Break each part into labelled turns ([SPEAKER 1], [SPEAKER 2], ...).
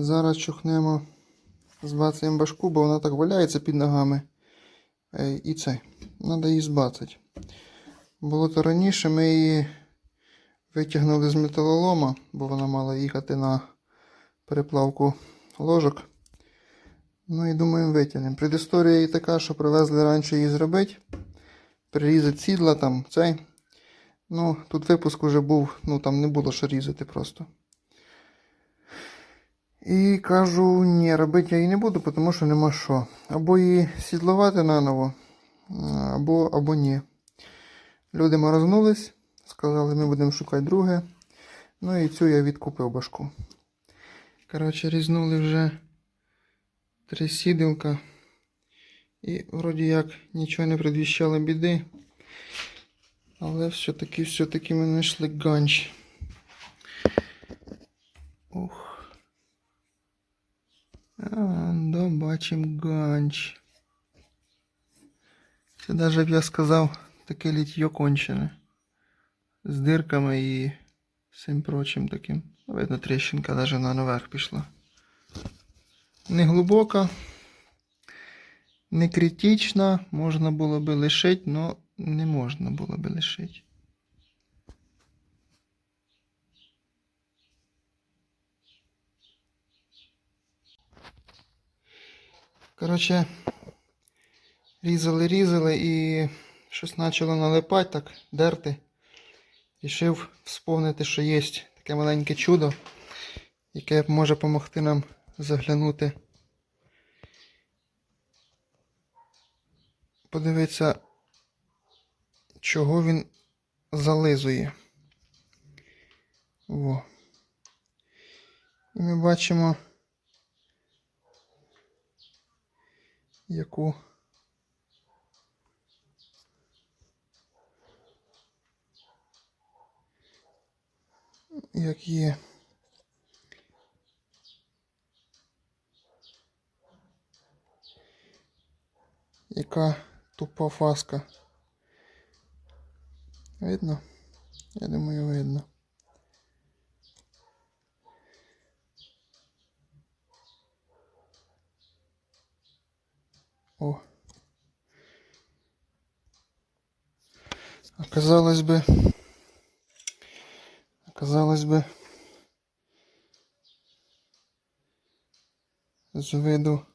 [SPEAKER 1] Зараз чухнемо, збацаємо башку, бо вона так валяється під ногами. Е, І це. Треба її збацати. Було то раніше, ми її витягнули з металолома, бо вона мала їхати на переплавку ложок. Ну і думаємо, витягнемо. Предісторія її така, що привезли раніше її зробити. Перерізати сідла там, цей. Ну, тут випуск вже був, ну там не було що різати просто. І кажу, ні, робити я її не буду, тому що нема що. Або її сідлувати наново, або, або ні. Люди морознулись, сказали, ми будемо шукати друге. Ну і цю я відкупив башку. Коротше, різнули вже три сідилка. І вроді як нічого не предвіщало біди. Але все-таки, все-таки ми знайшли ганч. Ух. А, да, бачим ганч. Це даже б я сказав, таке літьо кончене. З дирками і всім прочим таким. Видно, тріщинка даже на наверх пішла. Не глибока, не критична, можна було би лишити, але не можна було би лишити. Коротше, різали, різали і щось почало налипати, так, дерти. Рішив вспомнити, що є таке маленьке чудо, яке може допомогти нам заглянути. Подивитися, чого він зализує. Во. І ми бачимо, яку як. Яка тупа фаска. Видно? Я думаю, видно. О. А казалось бы, казалось бы, з виду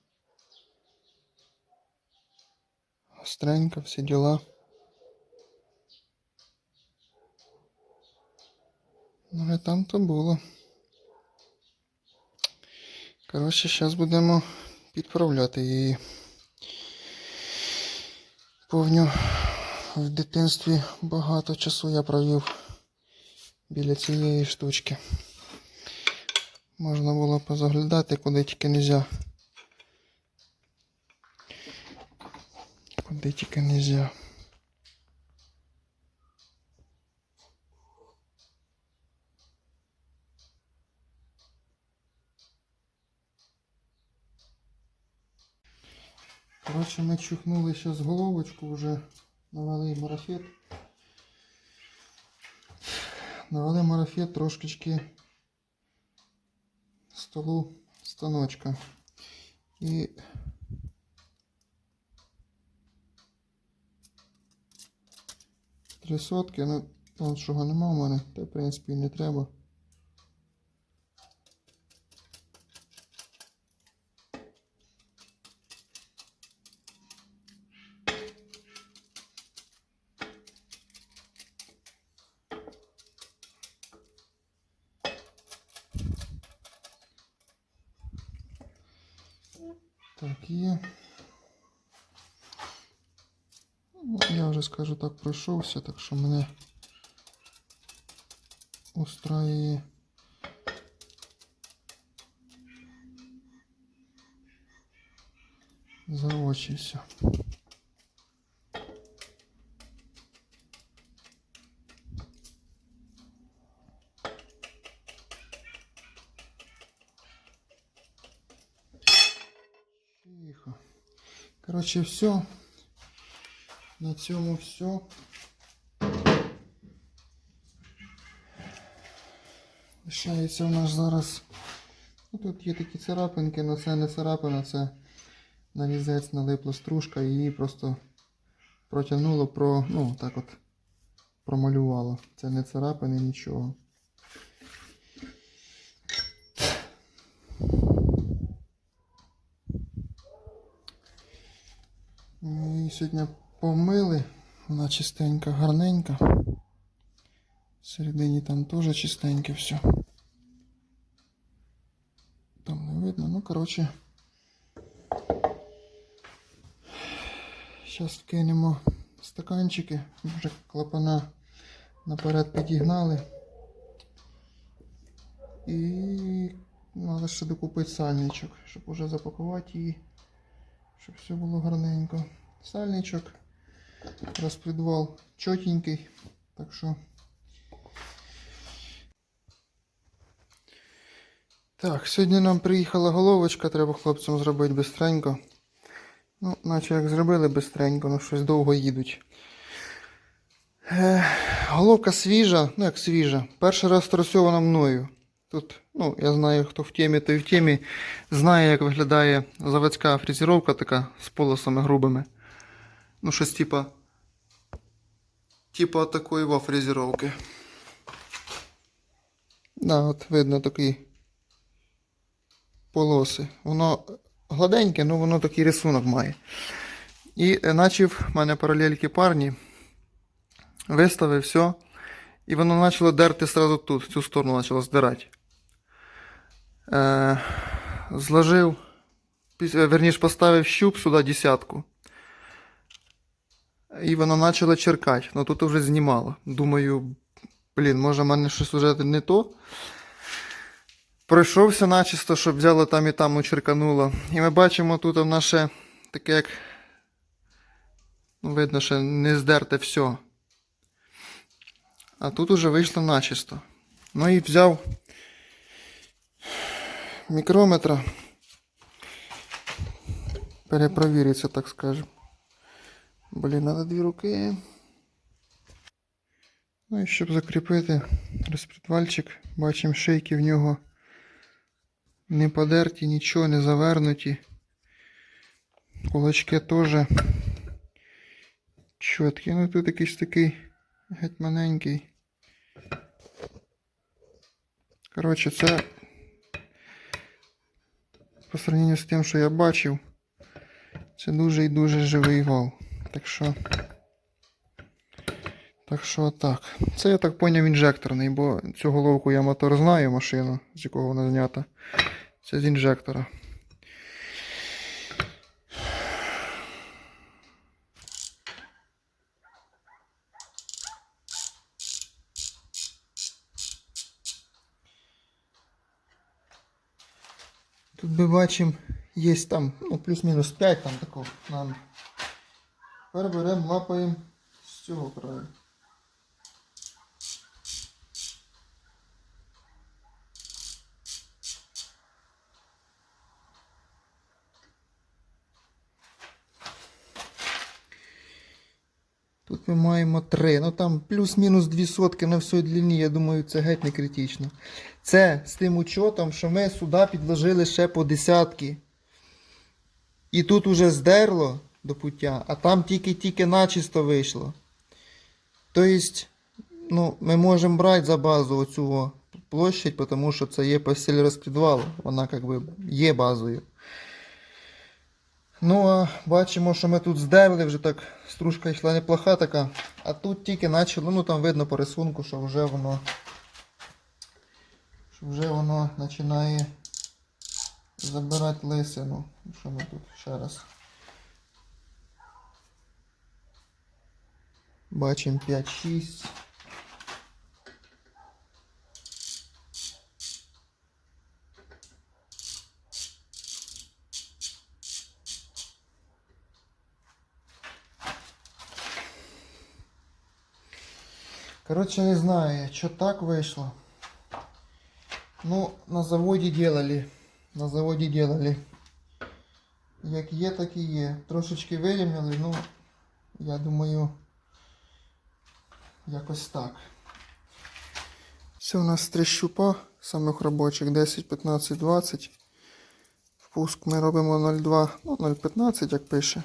[SPEAKER 1] остренько всі діла. Ну і там то було. Коротше, зараз будемо підправляти її. Повню в дитинстві багато часу я провів біля цієї штучки. Можна було позаглядати, куди тільки нельзя. Куди тільки нельзя. Коротше, ми чухнули зараз головочку, вже навели марафет. Навели марафет трошечки столу станочка. І три сотки, ну там чого нема в мене, та в принципі не треба. Так, є. Ну, Я вже скажу так пройшовся, так що мене устраює. За Коротше, все. На цьому все. Лишається у нас зараз Ну, Тут є такі царапинки, але це не царапина, це на різець налипла стружка і її просто протягнуло, про, ну, так от промалювало. Це не царапини, нічого. Ми її сьогодні помили, вона чистенька, гарненька. Всередині там теж чистеньке все. Там не видно, ну коротше. Зараз вкинемо стаканчики, вже клапана наперед підігнали. І треба ще докупити сальничок, щоб уже запакувати її, щоб все було гарненько. Сальничок, розпредвал чотенький, так що. Так, сьогодні нам приїхала головочка, треба хлопцям зробити бистренько. Ну, наче як зробили бистренько, ну щось довго їдуть. Е, головка свіжа, ну як свіжа. Перший раз торсьована мною. Тут, ну, я знаю, хто в темі, той в темі. Знає, як виглядає заводська фрезеровка така з полосами грубими. Ну, щось типа. Типа такої во фрезеровки. Да, от видно такий полоси. Воно гладеньке, але воно такий рисунок має. І е, начав в мене паралельки парні. Виставив все. І воно почало дерти сразу тут, в цю сторону почало здирати. Е, зложив, е, верніше поставив щуп сюди десятку. І воно почало черкати. Ну тут вже знімало. Думаю, блін, може в мене щось вже не то. Пройшовся начисто, щоб взяло там і там очеркануло. І ми бачимо тут в наше таке як. Ну, видно, що не здерте все. А тут уже вийшло начисто. Ну і взяв мікрометра. Перепровіриться, так скажем. Блін, треба дві руки. Ну і щоб закріпити розпредвальчик, бачимо шейки в нього не подерті, нічого не завернуті. Кулачки теж чіткі. Ну тут якийсь такий геть маленький. Коротше, це по сравненню з тим, що я бачив, це дуже і дуже живий вал. Так що. Так що так. Це я так поняв інжекторний, бо цю головку я мотор знаю машину, з якого вона знята. Це з інжектора. Тут ми бачимо, є там, ну, плюс-мінус 5 там такого нам. Тепер беремо, лапаємо з цього краю. Тут ми маємо 3. Ну там плюс-мінус 2 сотки на всій длині, я думаю, це геть не критично. Це з тим учотом, що ми сюди підложили ще по десятки. І тут уже здерло до пуття, а там тільки-тільки начисто вийшло. Тобто, ну, ми можемо брати за базу оцю площадь, тому що це є постіль розпідвалу. Вона як би є базою. Ну, а бачимо, що ми тут здерли, вже так стружка йшла неплоха така. А тут тільки почало, ну там видно по рисунку, що вже воно. Що вже воно починає забирати лисину. Що ми тут ще раз? Бачимо 5-6. Короче, не знаю, что так вышло. Ну, на заводі делали. На заводі делали. Як є, так і є. Трошечки вирівняли, ну, я думаю, якось так. Це у нас три щупа самих робочих 10, 15, 20. Впуск ми робимо 0,2, ну 0,15, як пише.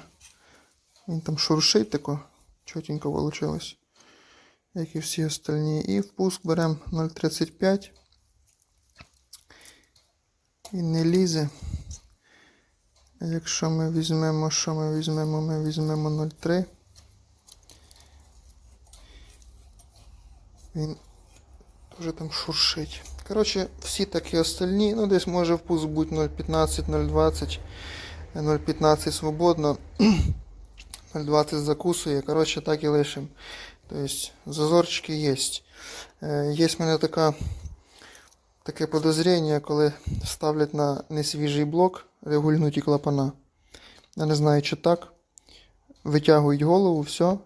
[SPEAKER 1] Він там шуршить тако. Чотенько вийшло. Як і всі остальні. І впуск беремо 0,35. Він не лізе. Якщо ми візьмемо, що ми візьмемо? Ми візьмемо 0,3. Він дуже там шуршить. Коротше, всі такі остальні, ну десь може впуск бути 0,15, 0,20, 0,15 свободно, 0,20 закусує. Коротше, так і лишимо. Тобто зазорчики є. Е, Є в мене така, таке подозріння, коли ставлять на несвіжий блок регульнуті клапана. Я не знаю, чи так. Витягують голову, все.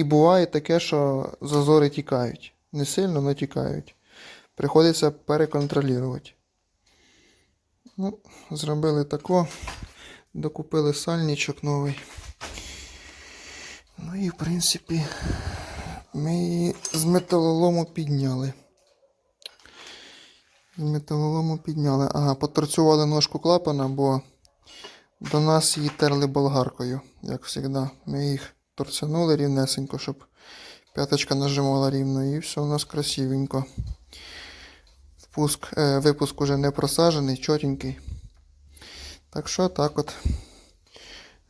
[SPEAKER 1] І буває таке, що зазори тікають. Не сильно, але тікають. Приходиться переконтролювати. Ну, зробили тако. Докупили сальничок новий. Ну і в принципі ми її з металолому підняли. З металолому підняли. Ага, поторцювали ножку клапана, бо до нас її терли болгаркою, як завжди. Ми їх торцянули рівнесенько, щоб п'яточка нажимала рівно, і все у нас красивенько. Впуск, е, випуск уже не просаджений, чотенький. Так що так от.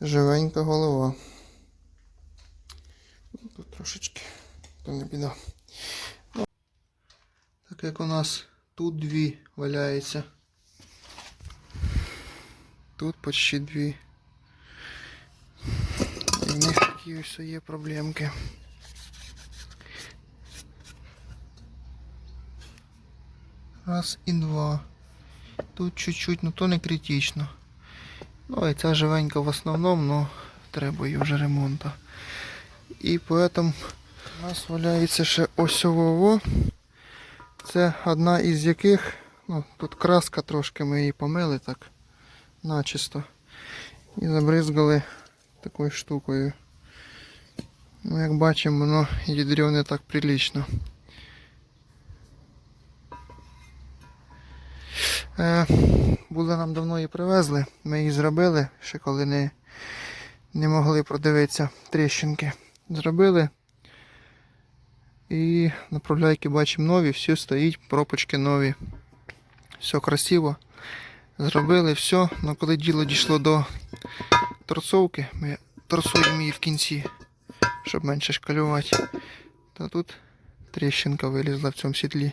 [SPEAKER 1] Живенька голова. Ну, Тут трошечки, то не біда. Ну, так як у нас тут дві валяється. Тут почти дві. Такі ось є проблемки. Раз і два. Тут чуть-чуть, ну то не критично. Ну і ця живенька в основному, ну треба її вже ремонту. І поэтому у нас валяється ще ось ово. Це одна із яких, ну тут краска трошки ми її помили так начисто. І забризгали такою штукою. Ну, як бачимо, воно ядрёне так прилично. Е, були нам давно її привезли, ми її зробили, ще коли не, не могли продивитися тріщинки. Зробили. І направляйки бачимо нові, все стоїть, пропочки нові. Все красиво. Зробили все, але коли діло дійшло до торцовки, ми торцуємо її в кінці, щоб менше шкалювати. То тут тріщинка вилізла в цьому сідлі.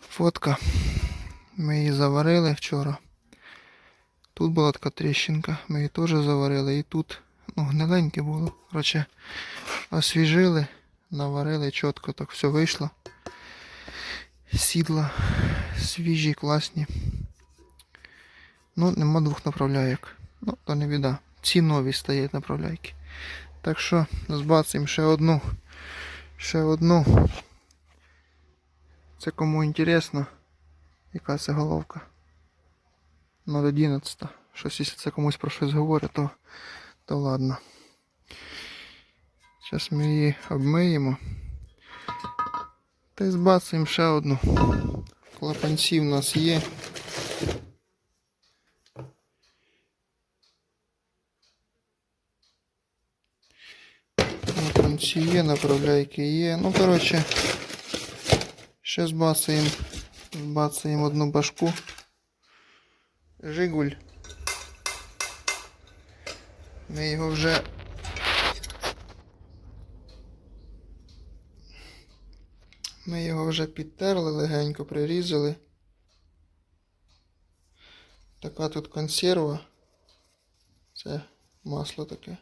[SPEAKER 1] Фотка. Ми її заварили вчора. Тут була така тріщинка, ми її теж заварили. І тут ну, гниленьке було. Коротше, освіжили, наварили чітко, так все вийшло. Сідла свіжі, класні. Ну, нема двох направляйок. Ну, то не біда. Ці нові стоять направляйки. Так що збацаємо ще одну. Ще одну. Це кому інтересно, яка це головка. 011. Щось, якщо це комусь про щось говорить, то, то ладно. Зараз ми її обмиємо. Та й збацаємо ще одну. Клапанці в нас є. Клапанці є, направляйки є. Ну, коротше, ще збацаємо. Збацаємо одну башку. Жигуль. Ми його вже Ми його вже підтерли, легенько прирізали. Така тут консерва. Це масло таке.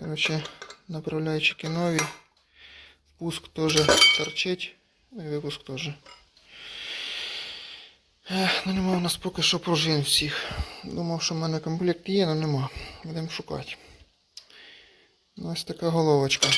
[SPEAKER 1] Короче, направляйчики нові. Впуск теж торчить. Ну і випуск теж. Ну нема у нас поки що пружин всіх. Думав, що в мене комплект є, але нема. Будемо шукати. Ну, Ось така головочка.